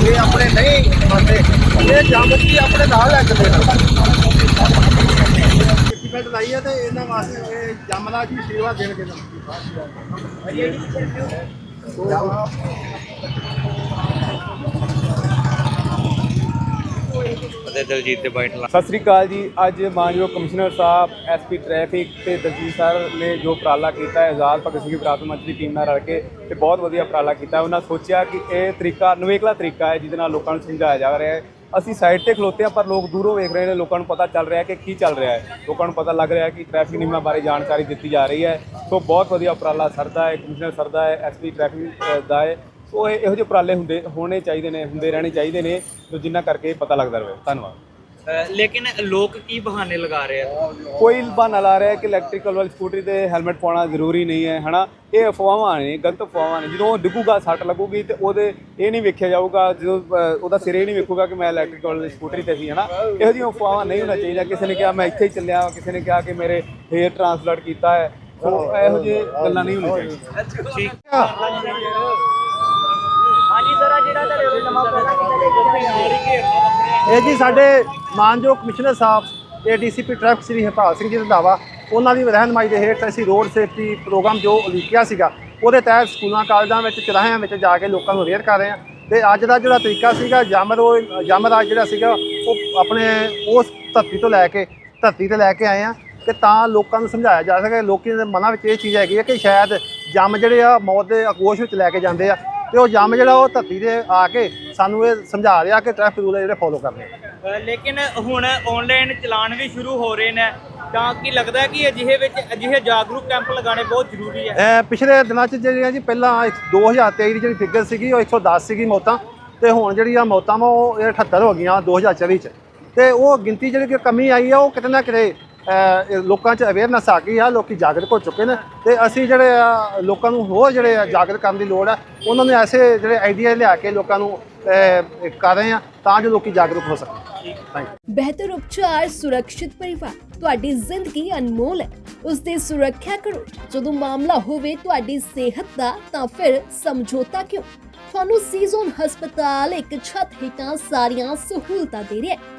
ਇਹ ਆਪਣੇ ਨਹੀਂ ਮੰਨਦੇ ਇਹ ਜੰਮ ਜੀ ਆਪਣੇ ਨਾਲ ਲੈ ਚੱਲੇ ਨੇ ਟਿਕਟ ਲਾਈ ਹੈ ਤੇ ਇਹਨਾਂ ਵਾਸਤੇ ਇਹ ਜੰਮ ਦਾ ਕੀ ਸੇਵਾ ਦੇਣਗੇ ਨਾ ਅਤੇ ਦਲਜੀਤ ਦੇ ਬਾਈਟ ਲਾ। ਸਤਿ ਸ੍ਰੀ ਅਕਾਲ ਜੀ। ਅੱਜ ਮਾਨਯੋਗ ਕਮਿਸ਼ਨਰ ਸਾਹਿਬ ਐਸਪੀ ਟ੍ਰੈਫਿਕ ਤੇ ਦਲਜੀਤ ਸਰ ਨੇ ਜੋ ਉਪਰਾਲਾ ਕੀਤਾ ਹੈ, ਆਜ਼ਾਦ ਭਗਤ ਸਿੰਘ ਵਿਰਾਸਤ ਮੰਚ ਦੀ ਟੀਮ ਨਾਲ ਰਲ ਕੇ ਤੇ ਬਹੁਤ ਵਧੀਆ ਉਪਰਾਲਾ ਕੀਤਾ ਉਹਨਾਂ ਸੋਚਿਆ ਕਿ ਇਹ ਤਰੀਕਾ ਨਵੇਕਲਾ ਤਰੀਕਾ ਹੈ, ਜਿਹਦੇ ਨਾਲ ਲੋਕਾਂ ਨੂੰ ਸਮਝਾਇਆ ਜਾ ਰਿਹਾ ਹੈ। ਅਸੀਂ ਸਾਈਡ ਤੇ ਖਲੋਤੇ ਹਾਂ, ਪਰ ਲੋਕ ਦੂਰੋਂ ਵੇਖ ਰਹੇ ਨੇ, ਲੋਕਾਂ ਨੂੰ ਪਤਾ ਚੱਲ ਰਿਹਾ ਕਿ ਕੀ ਚੱਲ ਰਿਹਾ ਹੈ। ਲੋਕਾਂ ਨੂੰ ਪਤਾ ਲੱਗ ਰਿਹਾ ਕਿ ਟ੍ਰੈਫਿਕ ਨਿਯਮਾਂ ਬਾਰੇ ਜਾਣਕਾਰੀ ਦਿੱਤੀ ਜਾ ਰਹੀ ਹੈ। ਸੋ ਬਹੁਤ ਵਧੀਆ ਉਪਰਾਲਾ ਸਰਦਾ ਹੈ, ਕਮਿਸ਼ਨਰ ਸਰਦਾ ਹੈ ਐਸਪੀ ਟ੍ਰੈਫਿਕ ਦਾ ਹੈ। ਸੋ ਇਹ ਇਹੋ ਜਿਹੇ ਉਪਰਾਲੇ ਹੁੰਦੇ ਹੋਣੇ ਚਾਹੀਦੇ ਨੇ ਹੁੰਦੇ ਰਹਿਣੇ ਚਾਹੀਦੇ ਨੇ ਜੋ ਜਿਨ੍ਹਾਂ ਕਰਕੇ ਪਤਾ ਲੱਗਦਾ ਰਹੇ। ਧੰਨਵਾਦ। ਲੇਕਿਨ ਲੋਕ ਕੀ ਬਹਾਨੇ ਲਗਾ ਰਹੇ ਆ? ਕੋਈ ਬਹਾਨਾ ਲਾ ਰਿਹਾ ਕਿ ਇਲੈਕਟ੍ਰੀਕਲ ਵਾਲੀ ਸਕੂਟਰੀ ਤੇ ਹੈਲਮਟ ਪਾਉਣਾ ਜ਼ਰੂਰੀ ਨਹੀਂ ਹੈ ਹਨਾ? ਇਹ ਅਫਵਾਹਾਂ ਨੇ ਗਲਤ ਅਫਵਾਹਾਂ ਨੇ। ਜਦੋਂ ਉਹ ਡਿੱਗੂਗਾ ਸੱਟ ਲੱਗੂਗੀ ਤੇ ਉਹਦੇ ਇਹ ਨਹੀਂ ਵੇਖਿਆ ਜਾਊਗਾ ਜਦੋਂ ਅਹ, ਉਹਦਾ ਸਿਰ ਇਹ ਨਹੀਂ ਵੇਖੂਗਾ ਕਿ ਮੈਂ ਇਲੈਕਟ੍ਰੀਕਲ ਵਾਲੀ ਸਕੂਟਰੀ ਤੇ ਸੀ ਹਨਾ? ਇਹੋ ਜਿਹੀਆਂ ਅਫਵਾਹਾਂ ਨਹੀਂ ਹੋਣਾ ਚਾਹੀਦਾ। ਕਿਸੇ ਨੇ ਕਿਹਾ ਮੈਂ ਇੱਥੇ ਹੀ ਚੱਲਿਆ ਕਿਸੇ ਨੇ ਕਿਹਾ ਕਿ ਮੇਰੇ ਹੇਅਰ ਟ੍ਰਾਂਸਪਲਾਂਟ ਕੀਤਾ ਹੈ। ਸੋ ਇਹੋ ਜਿਹੇ ਗੱਲਾਂ ਨਹੀਂ ਹੋਣੀਆਂ ਚਾਹੀਦੀਆਂ। ਠੀਕ ਹਾਂਜੀ ਸਰ ਆ ਜਿਹੜਾ ਤੁਹਾਡੇ ਵੱਲੋਂ ਨਵਾਂ ਉਪਰਾਲਾ ਕੀਤਾ ਜਾਏਗਾ ਇਹ ਜੀ ਸਾਡੇ ਮਾਨਯੋਗ ਕਮਿਸ਼ਨਰ ਸਾਹਿਬ ਤੇ ਡੀਸੀਪੀ ਟ੍ਰੈਫਿਕ ਸ੍ਰੀ ਹਰਪਾਲ ਸਿੰਘ ਜੀ ਦਾ ਦਾਵਾ, ਉਹਨਾਂ ਦੀ ਰਹਿਨਮਾਈ ਦੇ ਹੇਠ ਅਸੀਂ ਰੋਡ ਸੇਫਟੀ ਪ੍ਰੋਗਰਾਮ ਜੋ ਉਲੀਕਿਆ ਸੀਗਾ, ਉਹਦੇ ਤਹਿਤ ਸਕੂਲਾਂ, ਕਾਲਜਾਂ ਵਿੱਚ, ਚੁਰਾਹਿਆਂ ਵਿੱਚ ਜਾ ਕੇ ਲੋਕਾਂ ਨੂੰ ਅਵੇਅਰ ਕਰ ਰਹੇ ਹਾਂ। ਤੇ ਅੱਜ ਦਾ ਜਿਹੜਾ ਤਰੀਕਾ ਸੀਗਾ ਜੰਮ ਰੋ ਜੰਮ ਦਾ ਜਿਹੜਾ ਸੀਗਾ, ਉਹ ਆਪਣੇ, ਉਸ ਧਰਤੀ ਤੋਂ ਲੈ ਕੇ, ਧਰਤੀ ਤੇ ਲੈ ਕੇ ਆਏ ਆ ਕਿ ਤਾਂ ਲੋਕਾਂ ਨੂੰ ਸਮਝਾਇਆ ਜਾ ਸਕੇ। ਲੋਕਾਂ ਦੇ ਮਨਾਂ ਵਿੱਚ ਇਹ ਚੀਜ਼ ਹੈਗੀ ਹੈ ਕਿ ਸ਼ਾਇਦ ਜੰਮ ਜਿਹੜੇ ਆ, ਮੌਤ ਦੇ ਅਕੋਸ਼ ਵਿੱਚ ਲੈ ਕੇ ਜਾਂਦੇ ਆ। ਤੇ ਉਹ ਜੰਮ ਜਿਹੜਾ ਉਹ ਧਰਤੀ ਤੇ ਆ ਕੇ ਸਾਨੂੰ ਇਹ ਸਮਝਾ ਰਿਹਾ ਕਿ ਟ੍ਰੈਫਿਕ ਰੂਲ ਜਿਹੜੇ ਫੋਲੋ ਕਰਨੇ ਲੇਕਿਨ ਹੁਣ ਆਨਲਾਈਨ ਚਲਾਨ ਵੀ ਸ਼ੁਰੂ ਹੋ ਰਹੇ ਨੇ ਤਾਂ ਕੀ ਲੱਗਦਾ ਕਿ ਅਜਿਹੇ ਵਿੱਚ ਅਜਿਹੇ ਜਾਗਰੂਕ ਕੈਂਪ ਲਗਾਉਣੇ ਬਹੁਤ ਜ਼ਰੂਰੀ ਹੈ? ਪਿਛਲੇ ਦਿਨਾਂ 'ਚ ਜਿਹੜੀਆਂ ਜੀ ਪਹਿਲਾਂ ਇੱਕ 2023 ਦੀ ਜਿਹੜੀ ਫਿਗਰ ਸੀਗੀ ਉਹ 110 ਸੀਗੀ ਮੌਤਾਂ ਤੇ ਹੁਣ ਜਿਹੜੀ ਆ ਮੌਤਾਂ ਵਾ ਉਹ ਇਹ 78 ਹੋ ਗਈਆਂ 2024 ਚ। ਤੇ ਉਹ ਗਿਣਤੀ ਜਿਹੜੀ ਕਿ ਕਮੀ ਆਈ ਆ ਉਹ ਕਿਤੇ ਨਾ ਕਿਤੇ ਲੋਕਾਂ 'ਚ ਅਵੇਅਰਨੈਸ ਆ ਗਈ ਆ, ਲੋਕੀ ਜਾਗਰੂਕ ਹੋ ਚੁੱਕੇ ਨੇ ਤੇ ਅਸੀਂ ਜਿਹੜੇ ਆ, ਲੋਕਾਂ ਨੂੰ ਹੋਰ ਜਿਹੜੇ ਆ ਜਾਗਰੂਕ ਕਰਨ ਦੀ ਲੋੜ ਆ, ਉਹਨਾਂ ਨੂੰ ਐਸੇ ਜਿਹੜੇ ਆਈਡੀਆ ਲਿਆ ਕੇ ਲੋਕਾਂ ਨੂੰ ਕਰ ਰਹੇ ਆ ਤਾਂ ਜੋ ਲੋਕੀ ਜਾਗਰੂਕ ਹੋ ਸਕਣ। ਥੈਂਕ ਯੂ ਬਿਹਤਰ ਉਪਚਾਰ ਸੁਰੱਖਿਅਤ ਪਰਿਵਾਰ, ਤੁਹਾਡੀ ਜ਼ਿੰਦਗੀ ਅਨਮੋਲ ਹੈ। ਉਸ ਦੀ ਸੁਰੱਖਿਆ ਕਰੋ, ਜਦੋਂ ਮਾਮਲਾ ਹੋਵੇ ਤੁਹਾਡੀ ਸਿਹਤ ਦਾ, ਤਾਂ ਫਿਰ ਸਮਝੌਤਾ ਕਿਉਂ? ਤੁਹਾਨੂੰ ਸੀਜ਼ਨ ਹਸਪਤਾਲ ਇੱਕ ਛੱਤ ਹੇਠਾਂ ਸਾਰੀਆਂ ਸਹੂਲਤਾਂ ਦੇ ਰਿਹਾ ਹੈ।